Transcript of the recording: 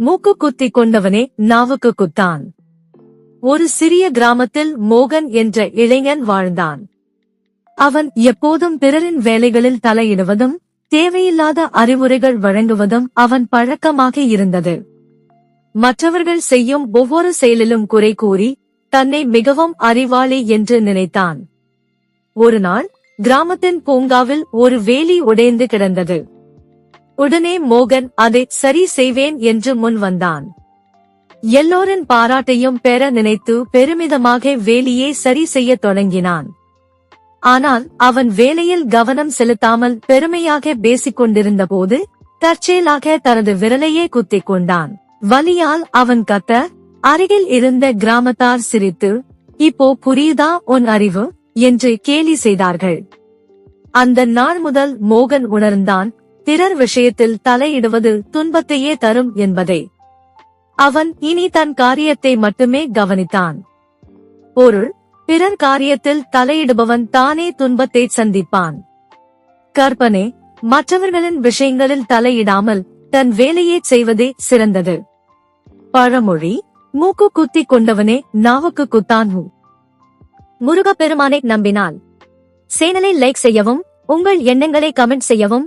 மூக்கு குத்தி கொண்டவனே நாவுக்கு குத்தான். ஒரு சிறிய கிராமத்தில் மோகன் என்ற இளைஞன் வாழ்ந்தான். அவன் எப்போதும் பிறரின் வேலைகளில் தலையிடுவதும் தேவையில்லாத அறிவுரைகள் வழங்குவதும் அவன் பழக்கமாக இருந்தது. மற்றவர்கள் செய்யும் ஒவ்வொரு செயலிலும் குறை கூறி தன்னை மிகவும் அறிவாளி என்று நினைத்தான். ஒரு நாள் கிராமத்தின் பூங்காவில் ஒரு வேலி உடைந்து கிடந்தது. உடனே மோகன் அதை சரி செய்வேன் என்று முன் வந்தான். எல்லோரின் பாராட்டையும் பெற நினைத்து பெருமிதமாக வேலியை சரி செய்யத் தொடங்கினான். ஆனால் அவன் வேலையில் கவனம் செலுத்தாமல் பெருமையாக பேசிக் கொண்டிருந்த போது தற்செயலாக தனது விரலையே குத்திக் கொண்டான். வலியால் அவன் கத்த அருகில் இருந்த கிராமத்தார் சிரித்து இப்போ புரியுதா உன் அறிவு? என்று கேலி செய்தார்கள். அந்த நாள் முதல் மோகன் உணர்ந்தான் பிறர் விஷயத்தில் தலையிடுவது துன்பத்தையே தரும் என்பதை. அவன் இனி தன் காரியத்தை மட்டுமே கவனித்தான். பொருள் பிறர் காரியத்தில் தலையிடுபவன் தானே துன்பத்தை சந்திப்பான். கற்பனை மற்றவர்களின் விஷயங்களில் தலையிடாமல் தன் வேலையே செய்வதே சிறந்தது. பழமொழி மூக்கு குத்தி கொண்டவனே நாவுக்கு குத்தான் முருகப்பெருமானை நம்பினால். சேனலை லைக் செய்யவும் உங்கள் எண்ணங்களை கமெண்ட் செய்யவும்